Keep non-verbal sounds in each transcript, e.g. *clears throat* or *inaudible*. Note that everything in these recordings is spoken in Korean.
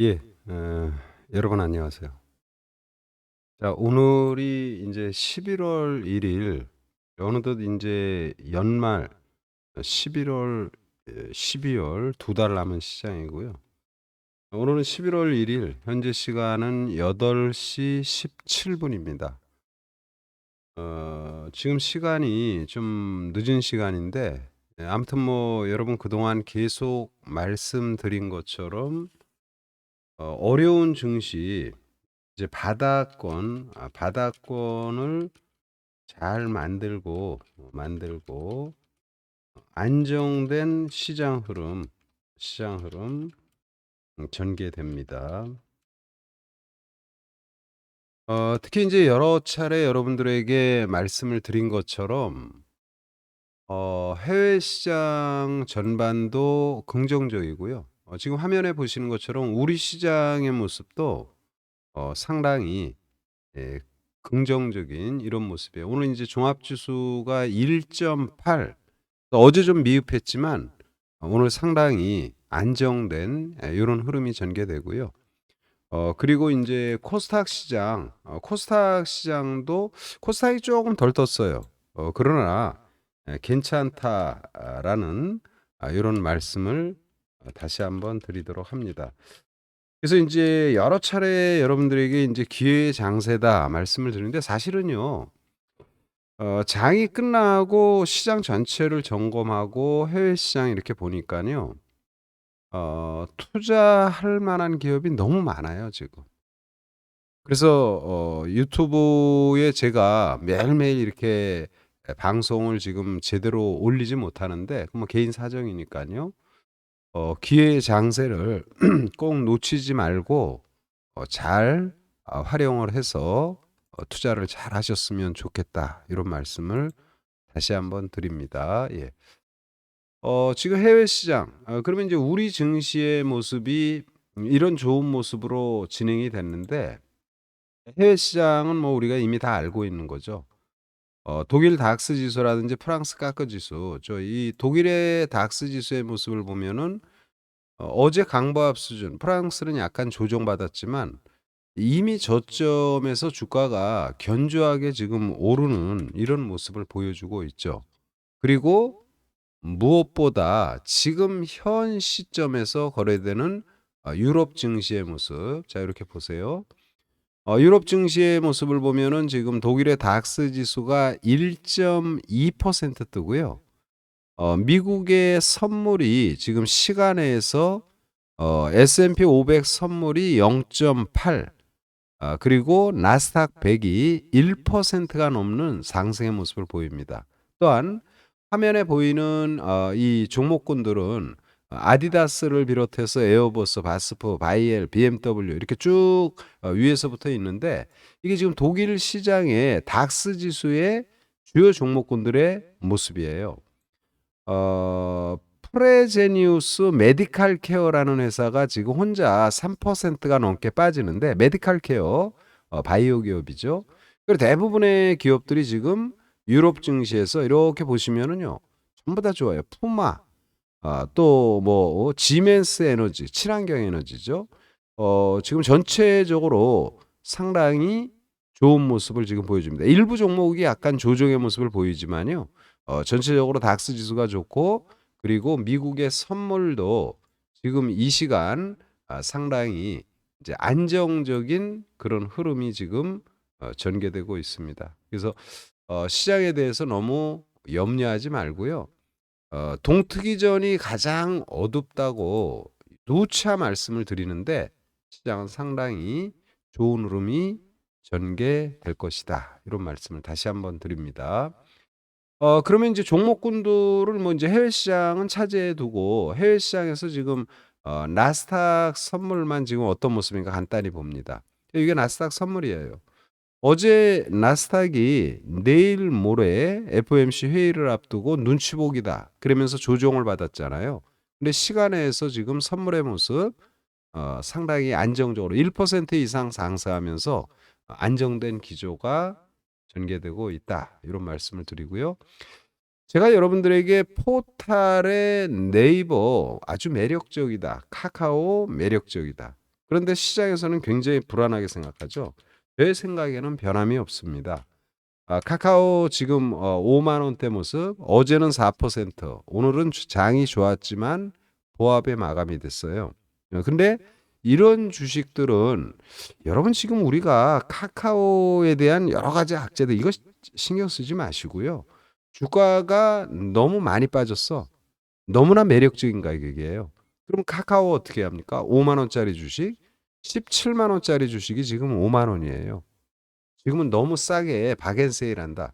예. 어 여러분 안녕하세요. 자 오늘이 인제 11월 1일 어느덧 인제 연말 어11월예 12월 두 달 남은 시장이고요. 오늘은 11월 1일 현재 시간은 8시 17 분입니다. 어 지금 시간이 좀 늦은 시간인데 예 아무튼 뭐 여러분 그동안 계속 말씀드린 것처럼 어 어려운 증시 이제 바닥권 아 바닥권을 잘 만들고 어 만들고 안정된 시장 흐름 시장 흐름 음 전개됩니다. 어 특히 이제 여러 차례 여러분들에게 말씀을 드린 것처럼 어 해외 시장 전반도 긍정적이고요. 어 지금 화면에 보시는 것처럼 우리 시장의 모습도 어 상당히 예 긍정적인 이런 모습이에요. 오늘 인제 종합지수가 1.8 어제 좀 미흡했지만 어 오늘 상당히 안정된 예 요런 흐름이 전개되고요. 어 그리고 인제 코스닥 시장 어 코스닥 시장도 코스닥이 쪼금 덜 떴어요. 어 그러나 예 '괜찮다.'라는 아 요런 말씀을 어 다시 한번 드리도록 합니다. 그래서 인제 여러 차례 여러분들에게 인제 "기회의 장세다." 말씀을 드리는데 사실은요. 어 장이 끝나고 시장 전체를 점검하고 해외 시장 이렇게 보니깐요. 어 투자할 만한 기업이 너무 많아요 지금. 그래서 어 유튜브에 제가 매일매일 이렇게 에 방송을 지금 제대로 올리지 못하는데 그뭐 개인 사정이니깐요. 어 기회의 장세를 *clears throat* 꼭 놓치지 말고 어잘아 활용을 해서 어 '투자를 잘 하셨으면 좋겠다.' 이런 말씀을 다시 한번 드립니다. 예. 어 지금 해외 시장 어 그러면 이제 우리 증시의 모습이 음 이런 좋은 모습으로 진행이 됐는데 해외 시장은 뭐 우리가 이미 다 알고 있는 거죠. 어 독일 닥스 지수라든지 프랑스 카크 지수 저 이 독일의 닥스 지수의 모습을 보면은 어 어제 강보합 수준 프랑스는 약간 조정받았지만 이미 저점에서 주가가 견조하게 지금 오르는 이런 모습을 보여주고 있죠. 그리고 무엇보다 지금 현 시점에서 거래되는 어 유럽 증시의 모습 자 이렇게 보세요. 어 유럽 증시의 모습을 보면은 지금 독일의 닥스 지수가 1.2% 뜨고요. 어 미국의 선물이 지금 시간에서 어 S&P 500 선물이 0.8 아 그리고 나스닥 100이 1%가 넘는 상승의 모습을 보입니다. 또한 화면에 보이는 어 이 종목군들은 아디다스를 비롯해서 에어버스, 바스프, 바이엘, BMW 이렇게 쭉어 위에서부터 있는데 이게 지금 독일 시장의 닥스 지수의 주요 종목군들의 모습이에요. 어 프레제니우스 메디칼 케어라는 회사가 지금 혼자 3%가 넘게 빠지는데 메디칼 케어 어 바이오 기업이죠. 그리고 대부분의 기업들이 지금 유럽 증시에서 이렇게 보시면은요. 전부 다 좋아요. 푸마 아 또뭐 지멘스 에너지, 친환경 에너지죠. 어 지금 전체적으로 상당히 좋은 모습을 지금 보여줍니다. 일부 종목이 약간 조정의 모습을 보이지만요. 어 전체적으로 닥스 지수가 좋고 그리고 미국의 선물도 지금 이 시간 아 상당히 이제 안정적인 그런 흐름이 지금 어 전개되고 있습니다. 그래서 어 시장에 대해서 너무 염려하지 말고요. 어 동트기 전이 가장 어둡다고 누차 말씀을 드리는데 시장은 상당히 좋은 흐름이 전개될 것이다. 이런 말씀을 다시 한번 드립니다. 어 그러면 이제 종목군들을 뭐 인제 해외 시장은 차지해 두고 해외 시장에서 지금 어 나스닥 선물만 지금 어떤 모습인가 간단히 봅니다. 이게 나스닥 선물이에요. 어제 나스닥이 내일 모레 FOMC 회의를 앞두고 눈치 보기다. 그러면서 조정을 받았잖아요. 근데 시간에서 지금 선물의 모습 어 상당히 안정적으로 1% 이상 상승하면서 안정된 기조가 전개되고 있다. 이런 말씀을 드리고요. 제가 여러분들에게 포탈의 네이버 아주 매력적이다. 카카오 매력적이다. 그런데 시장에서는 굉장히 불안하게 생각하죠. 제 생각에는 변함이 없습니다. 아, 카카오 지금 어, 5만 원대 모습, 어제는 4%, 오늘은 주- 장이 좋았지만 보합에 마감이 됐어요. 어, 근데 이런 주식들은 여러분 지금 우리가 카카오에 대한 여러 가지 악재들 이거 시- 신경 쓰지 마시고요. 주가가 너무 많이 빠졌어. 너무나 매력적인 가격이에요. 그럼 카카오 어떻게 합니까? 5만 원짜리 주식, 17만 원짜리 주식이 지금 5만 원이에요. 지금은 너무 싸게 박앤세일한다.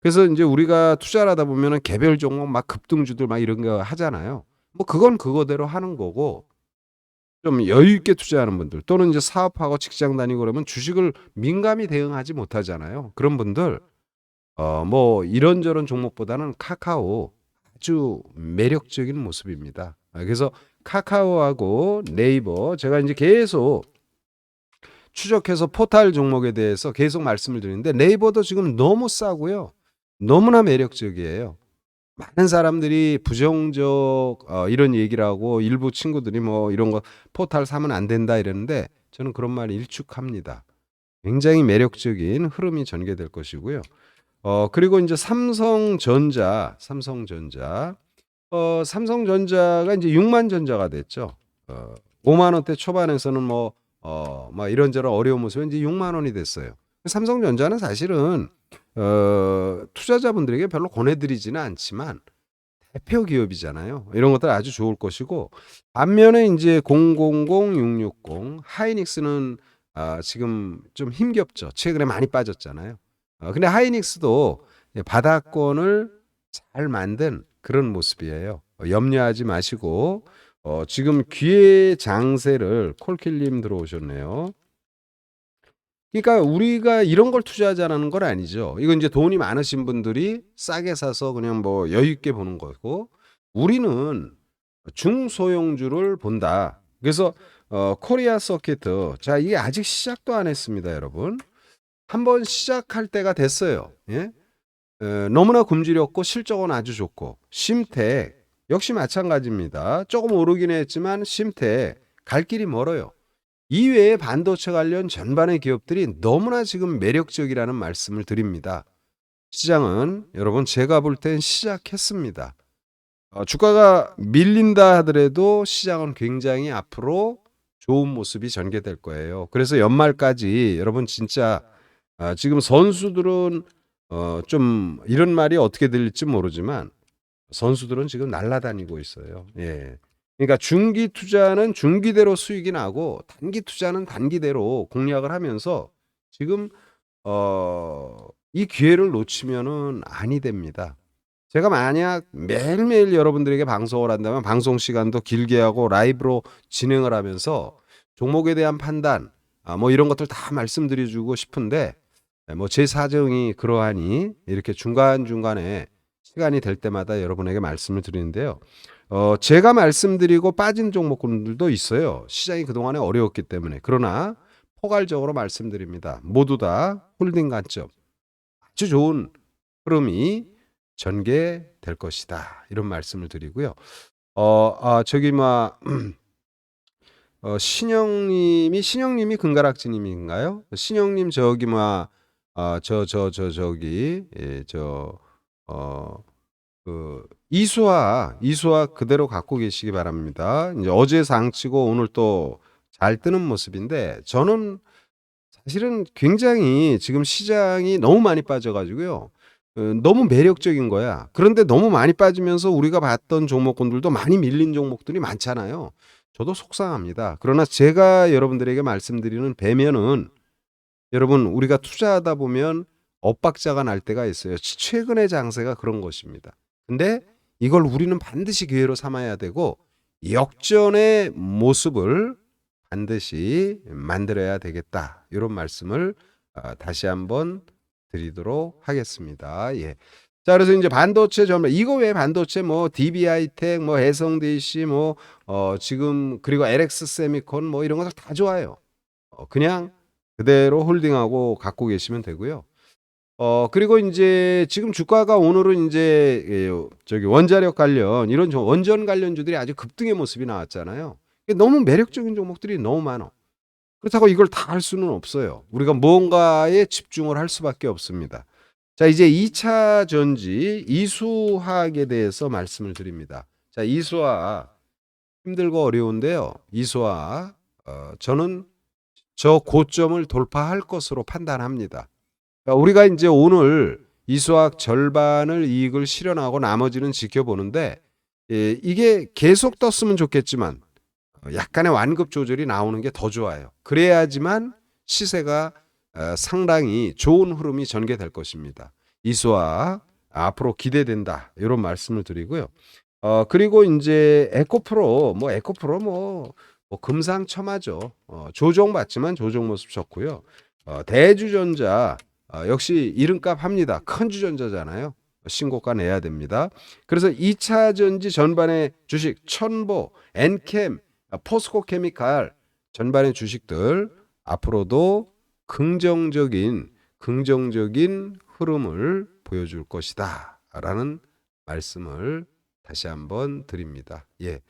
그래서 이제 우리가 투자를 하다 보면은 개별 종목 막 급등주들 막 이런 거 하잖아요. 뭐 그건 그거대로 하는 거고 좀 여유 있게 투자하는 분들 또는 이제 사업하고 직장 다니고 그러면 주식을 민감히 대응하지 못하잖아요. 그런 분들 어 뭐 이런저런 종목보다는 카카오 아주 매력적인 모습입니다. 아, 그래서 카카오하고 네이버 제가 이제 계속 추적해서 포탈 종목에 대해서 계속 말씀을 드리는데 네이버도 지금 너무 싸고요. 너무나 매력적이에요. 많은 사람들이 부정적 어, 이런 얘기를 하고 일부 친구들이 뭐 이런 거 포탈 사면 안 된다 이러는데 저는 그런 말 일축합니다. 굉장히 매력적인 흐름이 전개될 것이고요. 어 그리고 이제 삼성전자, 삼성전자, 어 삼성전자가 이제 6만 전자가 됐죠. 어 5만 원대 초반에서는 뭐 어, 막 이런저런 어려운 모습에 이제 6만 원이 됐어요. 삼성전자는 사실은 어, 투자자분들에게 별로 권해드리지는 않지만 대표 기업이잖아요. 이런 것들 아주 좋을 것이고 반면에 이제 000660 하이닉스는 아, 지금 좀 힘겹죠. 최근에 많이 빠졌잖아요. 어, 근데 하이닉스도 바닥권을 잘 만든 그런 모습이에요. 어, 염려하지 마시고 어, 지금 기회 장세를 콜킬님 들어오셨네요. 그러니까 우리가 이런 걸 투자하자는 건 아니죠. 이건 이제 돈이 많으신 분들이 싸게 사서 그냥 뭐 여유 있게 보는 거고 우리는 중소형주를 본다. 그래서 어, 코리아 서키트 자 이게 아직 시작도 안 했습니다, 여러분. 한번 시작할 때가 됐어요. 예? 에, 너무나 굶주렸고 실적은 아주 좋고 심택 역시 마찬가지입니다. 조금 오르긴 했지만 심택 갈 길이 멀어요. 이외에 반도체 관련 전반의 기업들이 너무나 지금 매력적이라는 말씀을 드립니다. 시장은 여러분 제가 볼 땐 시작했습니다. 어, 주가가 밀린다 하더라도 시장은 굉장히 앞으로 좋은 모습이 전개될 거예요. 그래서 연말까지 여러분 진짜 아, 지금 선수들은 어, 좀 이런 말이 어떻게 들릴지 모르지만 선수들은 지금 날아다니고 있어요. 예. 그러니까 중기 투자는 중기대로 수익이 나고 단기 투자는 단기대로 공략을 하면서 지금 어, 이 기회를 놓치면은 아니 됩니다. 제가 만약 매일매일 여러분들에게 방송을 한다면 방송 시간도 길게 하고 라이브로 진행을 하면서 종목에 대한 판단 아, 뭐 이런 것들 다 말씀드려주고 싶은데 뭐 제 사정이 그러하니 이렇게 중간중간에 시간이 될 때마다 여러분에게 말씀을 드리는데요. 어, 제가 말씀드리고 빠진 종목군들도 있어요. 시장이 그동안에 어려웠기 때문에. 그러나 포괄적으로 말씀드립니다. 모두 다 홀딩 관점. 아주 좋은 흐름이 전개될 것이다. 이런 말씀을 드리고요. 어, 아, 저기 막 *clears throat* 어, 신영님이 신영님이 금가락지님인가요? 신영님 저기 막 아, 저 저 저 저기 예, 저 어, 그 이수화 이수화 그대로 갖고 계시기 바랍니다. 이제 어제 상치고 오늘 또 잘 뜨는 모습인데 저는 사실은 굉장히 지금 시장이 너무 많이 빠져가지고요. 어, 너무 매력적인 거야. 그런데 너무 많이 빠지면서 우리가 봤던 종목군들도 많이 밀린 종목들이 많잖아요. 저도 속상합니다. 그러나 제가 여러분들에게 말씀드리는 배면은 여러분 우리가 투자하다 보면 엇박자가 날 때가 있어요. 최근의 장세가 그런 것입니다. 근데 이걸 우리는 반드시 기회로 삼아야 되고 역전의 모습을 반드시 만들어야 되겠다. 이런 말씀을 아, 다시 한번 드리도록 하겠습니다. 예. 자, 그래서 이제 반도체 전반 이거 왜 반도체 뭐 DBI텍 뭐 해성DC 뭐 어, 지금 그리고 LX 세미콘 뭐 이런 것들 다 좋아요. 어, 그냥 그대로 홀딩하고 갖고 계시면 되고요. 어 그리고 이제 지금 주가가 오늘은 이제 예, 저기 원자력 관련 이런 종- 원전 관련주들이 아주 급등의 모습이 나왔잖아요. 너무 매력적인 종목들이 너무 많아. 그렇다고 이걸 다 할 수는 없어요. 우리가 무언가에 집중을 할 수밖에 없습니다. 자, 이제 2차 전지 이수화학에 대해서 말씀을 드립니다. 자, 이수화학 힘들고 어려운데요. 이수화학 어, 저는 저 고점을 돌파할 것으로 판단합니다. 그러니까 우리가 이제 오늘 이 수학 절반을 이익을 실현하고 나머지는 지켜보는데 예, 이게 계속 떴으면 좋겠지만 어, 약간의 완급 조절이 나오는 게 더 좋아요. 그래야지만 시세가 어, 상당히 좋은 흐름이 전개될 것입니다. 이수학 앞으로 기대된다 이런 말씀을 드리고요. 어 그리고 이제 에코프로 뭐 에코프로 뭐, 뭐 금상첨화죠. 어, 조정 받지만 조정 모습 좋고요. 어, 대주전자 어, 역시 이름값 합니다. 큰 주전자잖아요. 신고가 내야 됩니다. 그래서 2차 전지 전반의 주식 천보, 엔캠, 아, 포스코 케미칼 전반의 주식들 앞으로도 긍정적인 긍정적인 흐름을 보여줄 것이다라는 말씀을 다시 한번 드립니다. 예.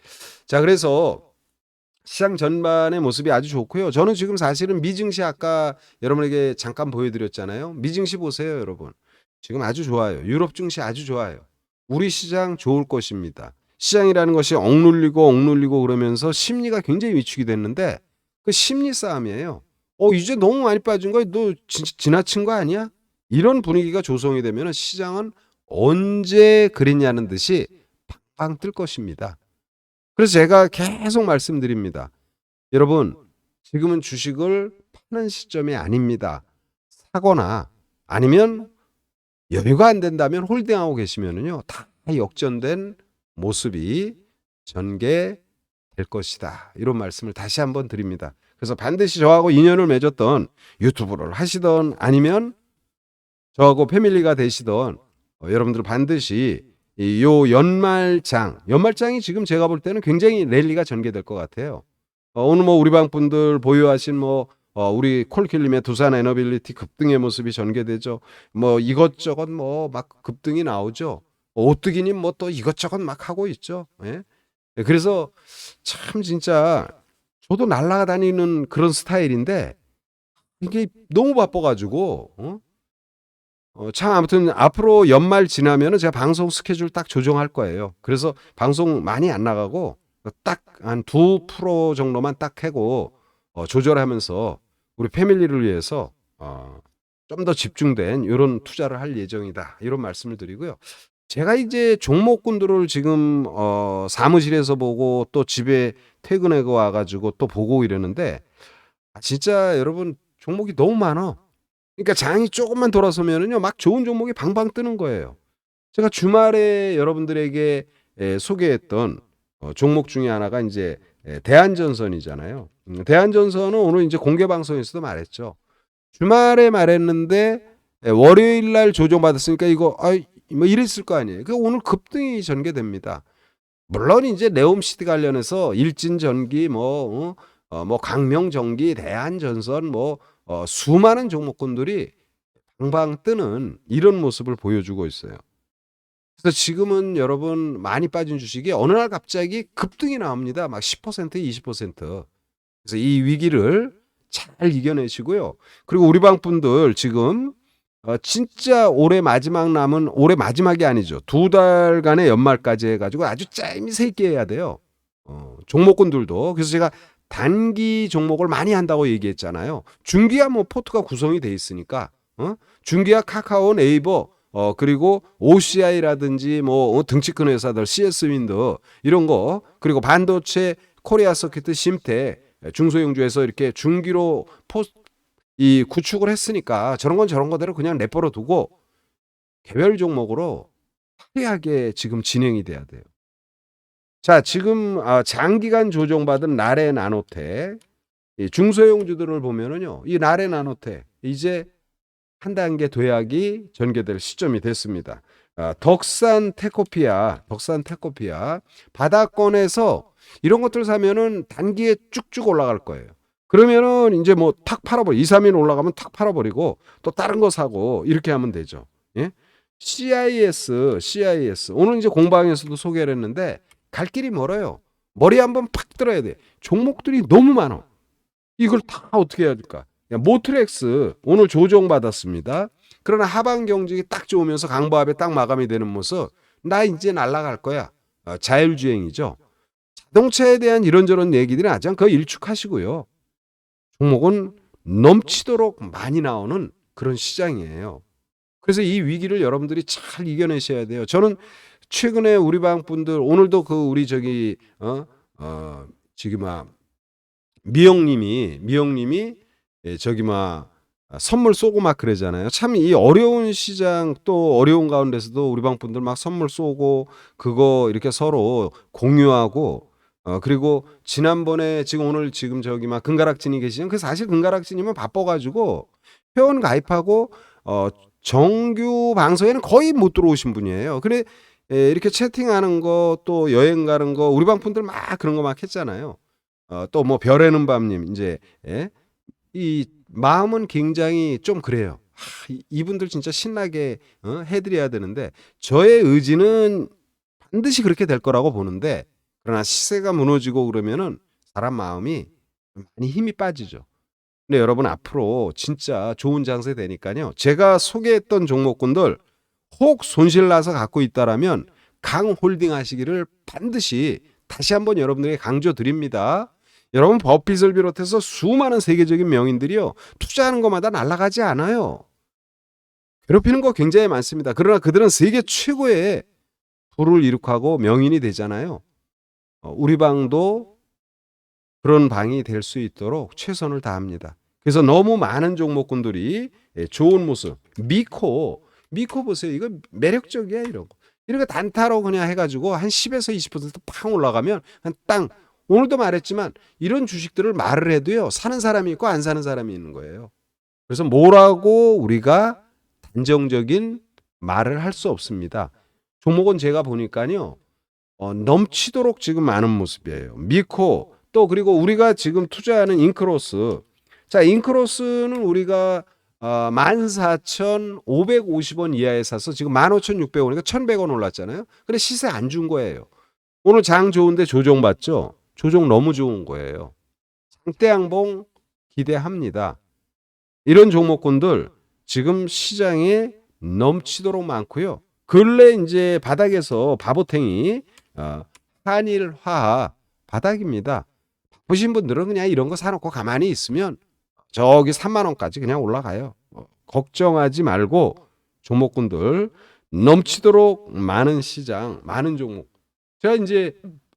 자, 그래서 시장 전반의 모습이 아주 좋고요. 저는 지금 사실은 미증시 아까 여러분에게 잠깐 보여드렸잖아요. 미증시 보세요, 여러분. 지금 아주 좋아요. 유럽 증시 아주 좋아요. 우리 시장 좋을 것입니다. 시장이라는 것이 억눌리고 억눌리고 그러면서 심리가 굉장히 위축이 됐는데 그 심리 싸움이에요. 어 이제 너무 많이 빠진 거야. 너 지, 지나친 거 아니야? 이런 분위기가 조성이 되면 시장은 언제 그랬냐는 듯이 팡팡 뜰 것입니다. 그래서 제가 계속 말씀드립니다. 여러분 지금은 주식을 파는 시점이 아닙니다. 사거나 아니면 여유가 안 된다면 홀딩하고 계시면은요 다 역전된 모습이 전개될 것이다. 이런 말씀을 다시 한번 드립니다. 그래서 반드시 저하고 인연을 맺었던 유튜브를 하시던 아니면 저하고 패밀리가 되시던 어, 여러분들 반드시 이 요 연말장, 연말장이 지금 제가 볼 때는 굉장히 랠리가 전개될 것 같아요. 어, 오늘 뭐 우리 방 분들 보유하신 뭐 어, 우리 콜킬님의 두산 에너빌리티 급등의 모습이 전개되죠. 뭐 이것저것 뭐 막 급등이 나오죠. 오뜨기님 뭐 또 이것저것 막 하고 있죠. 예? 예, 그래서 참 진짜 저도 날아다니는 그런 스타일인데 이게 너무 바빠가지고 어? 어, 참 아무튼 앞으로 연말 지나면은 제가 방송 스케줄 딱 조정할 거예요. 그래서 방송 많이 안 나가고 딱 한 두 프로 정도만 딱 하고 어, 조절하면서 우리 패밀리를 위해서 어, 좀 더 집중된 이런 투자를 할 예정이다. 이런 말씀을 드리고요. 제가 이제 종목군들을 지금 어, 사무실에서 보고 또 집에 퇴근해 와가지고 또 보고 이러는데 아, 진짜 여러분 종목이 너무 많아. 그러니까 장이 조금만 돌아서면은요 막 좋은 종목이 방방 뜨는 거예요. 제가 주말에 여러분들에게 에, 소개했던 어, 종목 중에 하나가 이제 에, 대한전선이잖아요. 음, 대한전선은 오늘 이제 공개 방송에서도 말했죠. 주말에 말했는데 에, 월요일 날 조정받았으니까 이거 아, 뭐 이랬을 거 아니에요. 그 오늘 급등이 전개됩니다. 물론 이제 네옴시티 관련해서 일진전기 뭐 어, 어, 뭐 강명전기, 대한전선 뭐 어, 수많은 종목군들이 방방 뜨는 이런 모습을 보여주고 있어요. 그래서 지금은 여러분 많이 빠진 주식이 어느 날 갑자기 급등이 나옵니다. 막 10%, 20%. 그래서 이 위기를 잘 이겨내시고요. 그리고 우리 방 분들 지금 어, 진짜 올해 마지막 남은 올해 마지막이 아니죠. 두 달간의 연말까지 해가지고 아주 짜임새 있게 해야 돼요. 어, 종목군들도. 그래서 제가 단기 종목을 많이 한다고 얘기했잖아요. 중기야 뭐 포트가 구성이 돼 있으니까 어? 중기야 카카오 네이버 어 그리고 OCI라든지 뭐 어, 등치 큰 회사들 CS 윈드 이런 거 그리고 반도체 코리아 서킷 심태 중소형주에서 이렇게 중기로 포, 이 구축을 했으니까 저런 건 저런 거대로 그냥 내버려 두고 개별 종목으로 화려하게 지금 진행이 돼야 돼요. 자, 지금 아, 장기간 조정받은 나레 나노텍 이 중소형주들을 보면은요, 이 나레 나노텍 이제 한 단계 도약이 전개될 시점이 됐습니다. 아, 덕산 테코피아, 덕산 테코피아 바닥권에서 이런 것들 사면은 단기에 쭉쭉 올라갈 거예요. 그러면은 이제 뭐 탁 팔아버려. 2, 3일 올라가면 탁 팔아버리고 또 다른 거 사고 이렇게 하면 되죠. 예? CIS, CIS. 오늘 이제 공방에서도 소개를 했는데 갈 길이 멀어요. 머리 한번 팍 들어야 돼. 종목들이 너무 많아. 이걸 다 어떻게 해야 될까? 야, 모트렉스 오늘 조정 받았습니다. 그러나 하반 경직이 딱 좋으면서 강보합에 딱 마감이 되는 모습 나 이제 날아갈 거야. 어, 자율주행이죠. 자동차에 대한 이런저런 얘기들은 아직 그 일축하시고요. 종목은 넘치도록 많이 나오는 그런 시장이에요. 그래서 이 위기를 여러분들이 잘 이겨내셔야 돼요. 저는 최근에 우리 방 분들 오늘도 그 우리 저기 어, 어 지금 막 미영님이 미영님이 예, 저기 막 선물 쏘고 막 그러잖아요. 참 이 어려운 시장 또 어려운 가운데서도 우리 방 분들 막 선물 쏘고 그거 이렇게 서로 공유하고 어 그리고 지난번에 지금 오늘 지금 저기 막 금가락진이 계시죠. 그 사실 금가락진이면 바빠가지고 회원 가입하고 어 정규 방송에는 거의 못 들어오신 분이에요. 그래 예, 이렇게 채팅하는 거 또 여행 가는 거 우리 방 분들 막 그런 거 막 했잖아요. 어, 또 뭐 별에는 밤님 이제 예? 이 마음은 굉장히 좀 그래요. 하, 이- 이분들 진짜 신나게 어, 해드려야 되는데 저의 의지는 반드시 그렇게 될 거라고 보는데 그러나 시세가 무너지고 그러면은 사람 마음이 많이 힘이 빠지죠. 근데 여러분 앞으로 진짜 좋은 장세 되니까요. 제가 소개했던 종목군들 혹 손실 나서 갖고 있다라면 강홀딩 하시기를 반드시 다시 한번 여러분들에게 강조 드립니다. 여러분 버핏을 비롯해서 수많은 세계적인 명인들이요 투자하는 것마다 날아가지 않아요. 괴롭히는 거 굉장히 많습니다. 그러나 그들은 세계 최고의 부를 이룩하고 명인이 되잖아요. 어, 우리 방도 그런 방이 될 수 있도록 최선을 다합니다. 그래서 너무 많은 종목군들이 예, 좋은 모습 미코 미코 보세요. 이거 매력적이야 이런 거. 거 단타로 그냥 해가지고 한 10에서 20%팡 올라가면 한 땅 오늘도 말했지만 이런 주식들을 말을 해도요 사는 사람이 있고 안 사는 사람이 있는 거예요. 그래서 뭐라고 우리가 단정적인 말을 할 수 없습니다. 종목은 제가 보니까요 어, 넘치도록 지금 많은 모습이에요. 미코 또 그리고 우리가 지금 투자하는 인크로스 자 인크로스는 우리가 어, 14,550원 이하에 사서 지금 15,600원이니까 1,100원 올랐잖아요. 근데 시세 안 준 거예요. 오늘 장 좋은데 조정 받죠? 조정 너무 좋은 거예요. 장대 양봉 기대합니다. 이런 종목군들 지금 시장에 넘치도록 많고요. 근래 이제 바닥에서 바보탱이 어, 한일화학 바닥입니다. 바쁘신 분들은 그냥 이런 거 사놓고 가만히 있으면 저기 3만 원까지 그냥 올라가요. 어, 걱정하지 말고 종목군들 넘치도록 많은 시장, 많은 종목. 제가 이제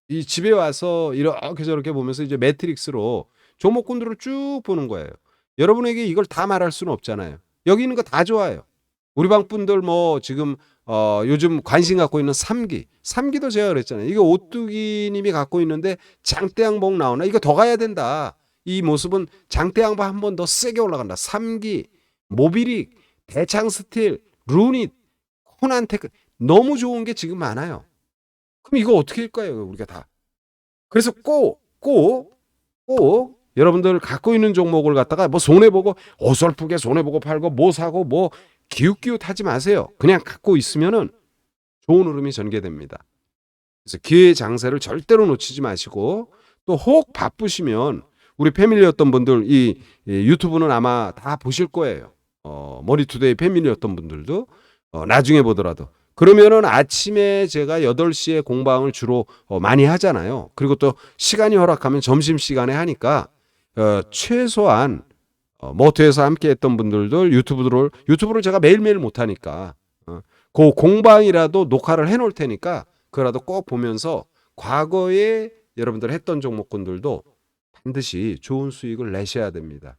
이 집에 와서 이렇게 저렇게 보면서 이제 매트릭스로 종목군들을 쭉 보는 거예요. 여러분에게 이걸 다 말할 수는 없잖아요. 여기 있는 거 다 좋아요. 우리 방 분들 뭐 지금 어 요즘 관심 갖고 있는 삼기, 삼기도 제가 그랬잖아요. 이거 오뚜기 님이 갖고 있는데 장대양봉 나오나 이거 더 가야 된다. 이 모습은 장대양봉 한번 더 세게 올라간다. 삼기, 모비릭, 대창스틸, 루닛, 코난테크 너무 좋은 게 지금 많아요. 그럼 이거 어떻게 할 거예요, 우리가 다. 그래서 꼭, 꼭, 꼭 여러분들 갖고 있는 종목을 갖다가 뭐 손해보고 어설프게 손해보고 팔고 뭐 사고 뭐 기웃기웃 하지 마세요. 그냥 갖고 있으면은 좋은 흐름이 전개됩니다. 그래서 기회 장세를 절대로 놓치지 마시고 또 혹 바쁘시면 우리 패밀리였던 분들 이, 이 유튜브는 아마 다 보실 거예요. 어, 머리투데이 패밀리였던 분들도 어, 나중에 보더라도 그러면은 아침에 제가 8시에 공방을 주로 어, 많이 하잖아요. 그리고 또 시간이 허락하면 점심 시간에 하니까 어, 최소한 어, 모토에서 함께 했던 분들도 유튜브를 유튜브를 제가 매일매일 못 하니까 어, 그 공방이라도 녹화를 해 놓을 테니까 그거라도 꼭 보면서 과거에 여러분들 했던 종목군들도 반드시 좋은 수익을 내셔야 됩니다.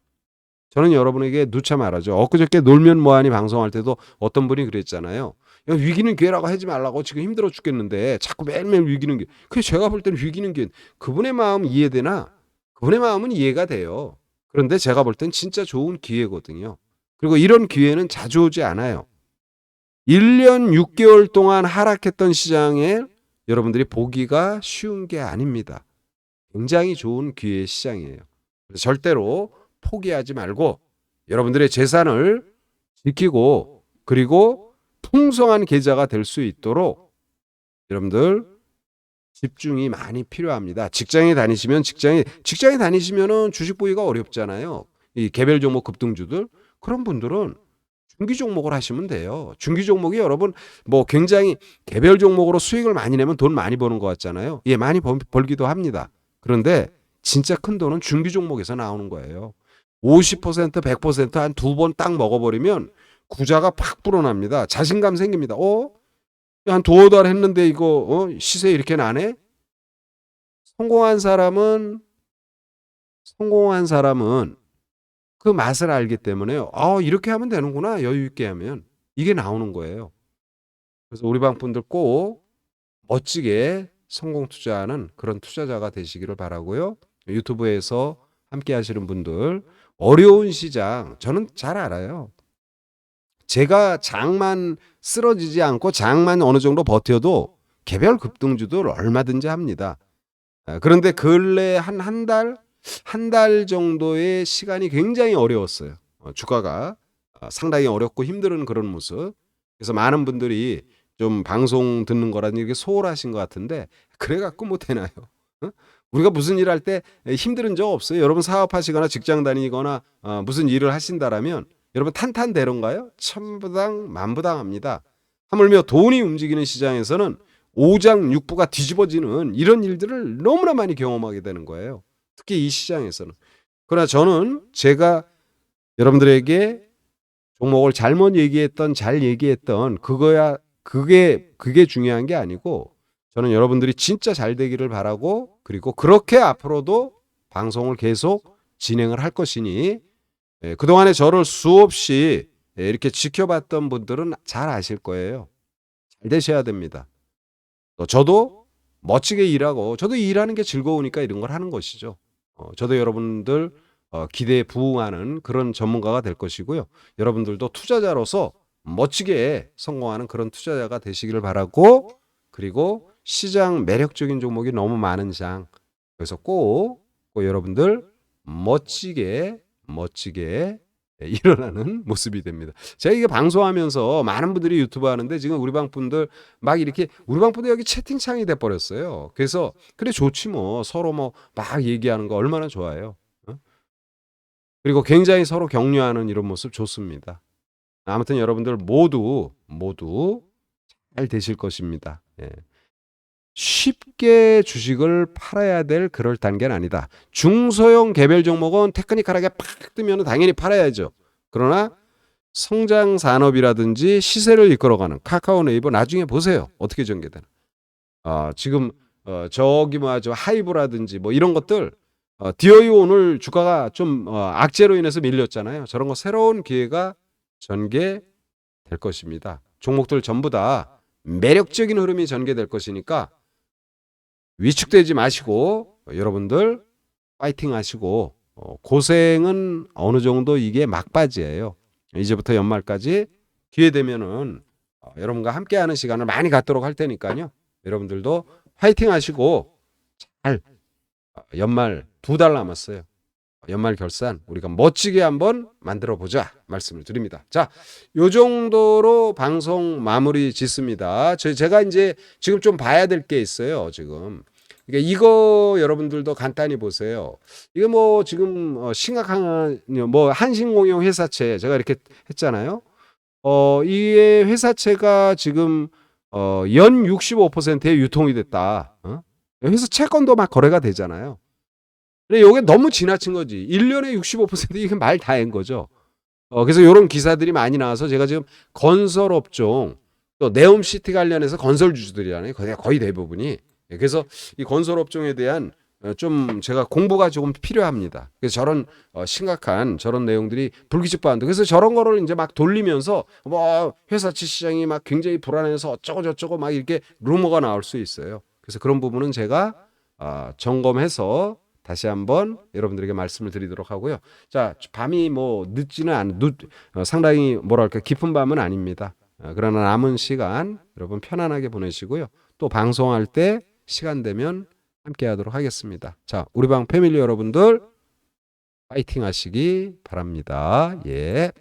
저는 여러분에게 누차 말하죠. 엊그저께 놀면 뭐하니 방송할 때도 어떤 분이 그랬잖아요. 야, 위기는 기회라고 하지 말라고 지금 힘들어 죽겠는데 자꾸 매일매일 위기는 기회. 그 제가 볼 때는 위기는 기회. 그분의 마음 이해되나? 그분의 마음은 이해가 돼요. 그런데 제가 볼 땐 진짜 좋은 기회거든요. 그리고 이런 기회는 자주 오지 않아요. 1년 6개월 동안 하락했던 시장에 여러분들이 보기가 쉬운 게 아닙니다. 굉장히 좋은 기회 시장이에요. 절대로 포기하지 말고 여러분들의 재산을 지키고 그리고 풍성한 계좌가 될 수 있도록 여러분들 집중이 많이 필요합니다. 직장에 다니시면 직장에 직장에 다니시면은 주식 보기가 어렵잖아요. 이 개별 종목 급등주들 그런 분들은 중기 종목을 하시면 돼요. 중기 종목이 여러분 뭐 굉장히 개별 종목으로 수익을 많이 내면 돈 많이 버는 것 같잖아요. 예, 많이 벌, 벌기도 합니다. 그런데 진짜 큰 돈은 중기 종목에서 나오는 거예요. 50% 100%한 두 번 딱 먹어버리면 구자가 팍 불어납니다. 자신감 생깁니다. 어? 한 두어 달 했는데 이거 어? 시세 이렇게 나네? 성공한 사람은 성공한 사람은 그 맛을 알기 때문에 아 이렇게 하면 되는구나 여유 있게 하면 이게 나오는 거예요. 그래서 우리 방 분들 꼭 멋지게 성공 투자하는 그런 투자자가 되시기를 바라고요. 유튜브에서 함께 하시는 분들 어려운 시장 저는 잘 알아요. 제가 장만 쓰러지지 않고 장만 어느 정도 버텨도 개별 급등주들 얼마든지 합니다. 아, 그런데 근래 한 한 달, 한 달 정도의 시간이 굉장히 어려웠어요. 어, 주가가 아, 상당히 어렵고 힘든 그런 모습. 그래서 많은 분들이 좀 방송 듣는 거라니 이렇게 소홀하신 것 같은데 그래 갖고 못 되나요? 어? 우리가 무슨 일 할 때 힘든 적 없어요. 여러분 사업하시거나 직장 다니거나 어, 무슨 일을 하신다라면 여러분 탄탄대로인가요? 천부당 만부당합니다. 하물며 돈이 움직이는 시장에서는 오장 육부가 뒤집어지는 이런 일들을 너무나 많이 경험하게 되는 거예요. 특히 이 시장에서는. 그러나 저는 제가 여러분들에게 종목을 잘못 얘기했던 잘 얘기했던 그거야 그게 그게 중요한 게 아니고 저는 여러분들이 진짜 잘 되기를 바라고 그리고 그렇게 앞으로도 방송을 계속 진행을 할 것이니 예, 그동안에 저를 수없이 예, 이렇게 지켜봤던 분들은 잘 아실 거예요. 잘 되셔야 됩니다. 또 저도 멋지게 일하고 저도 일하는 게 즐거우니까 이런 걸 하는 것이죠. 어, 저도 여러분들 어, 기대에 부응하는 그런 전문가가 될 것이고요. 여러분들도 투자자로서 멋지게 성공하는 그런 투자자가 되시기를 바라고 그리고 시장 매력적인 종목이 너무 많은 장 그래서 꼭, 꼭 여러분들 멋지게 멋지게 *laughs* 일어나는 모습이 됩니다. 제가 이게 방송하면서 많은 분들이 유튜브 하는데 지금 우리 방 분들 막 이렇게 우리 방 분들 여기 채팅창이 돼 버렸어요. 그래서 그래 좋지 뭐 서로 뭐 막 얘기하는 거 얼마나 좋아요. 어? 그리고 굉장히 서로 격려하는 이런 모습 좋습니다. 아무튼 여러분들 모두 모두 잘 되실 것입니다. 예. 쉽게 주식을 팔아야 될 그럴 단계는 아니다. 중소형 개별 종목은 테크니컬하게 팍 뜨면 당연히 팔아야죠. 그러나 성장 산업이라든지 시세를 이끌어가는 카카오 네이버 나중에 보세요. 어떻게 전개되나. 아, 지금 어, 저기 뭐저 하이브라든지 뭐 이런 것들 어, 디어이 오늘 주가가 좀 어, 악재로 인해서 밀렸잖아요. 저런 거 새로운 기회가 전개될 것입니다. 종목들 전부 다 매력적인 흐름이 전개될 것이니까 위축되지 마시고 여러분들 파이팅 하시고 어, 고생은 어느 정도 이게 막바지예요. 이제부터 연말까지 기회 되면은 어, 여러분과 함께하는 시간을 많이 갖도록 할 테니까요. 여러분들도 파이팅 하시고 잘 어, 연말 두 달 남았어요. 연말 결산 우리가 멋지게 한번 만들어 보자 말씀을 드립니다. 자, 요 정도로 방송 마무리 짓습니다. 저 제가 이제 지금 좀 봐야 될 게 있어요. 지금 그러니까 이거 여러분들도 간단히 보세요. 이거 뭐 지금 어, 심각한 뭐 한신공용 회사채 제가 이렇게 했잖아요. 어, 이게 회사채가 지금 어, 연 65%의 유통이 됐다. 어? 회사 채권도 막 거래가 되잖아요. 근데 이게 너무 지나친 거지. 1년에 65% 이게 말 다한 거죠. 어, 그래서 이런 기사들이 많이 나와서 제가 지금 건설업종 또 네옴시티 관련해서 건설 주주들이잖아요. 거의, 거의 대부분이. 예, 그래서 이 건설업종에 대한 어, 좀 제가 공부가 조금 필요합니다. 그래서 저런 어, 심각한 저런 내용들이 불규칙 반도 그래서 저런 거를 이제 막 돌리면서 뭐 회사채 시장이 막 굉장히 불안해서 어쩌고 저쩌고 막 이렇게 루머가 나올 수 있어요. 그래서 그런 부분은 제가 어, 점검해서 다시 한번 여러분들에게 말씀을 드리도록 하고요. 자, 밤이 뭐 늦지는 않, 늦, 어, 상당히 뭐랄까 깊은 밤은 아닙니다. 어, 그러나 남은 시간 여러분 편안하게 보내시고요. 또 방송할 때 시간 되면 함께 하도록 하겠습니다. 자, 우리 방 패밀리 여러분들 파이팅 하시기 바랍니다. 예.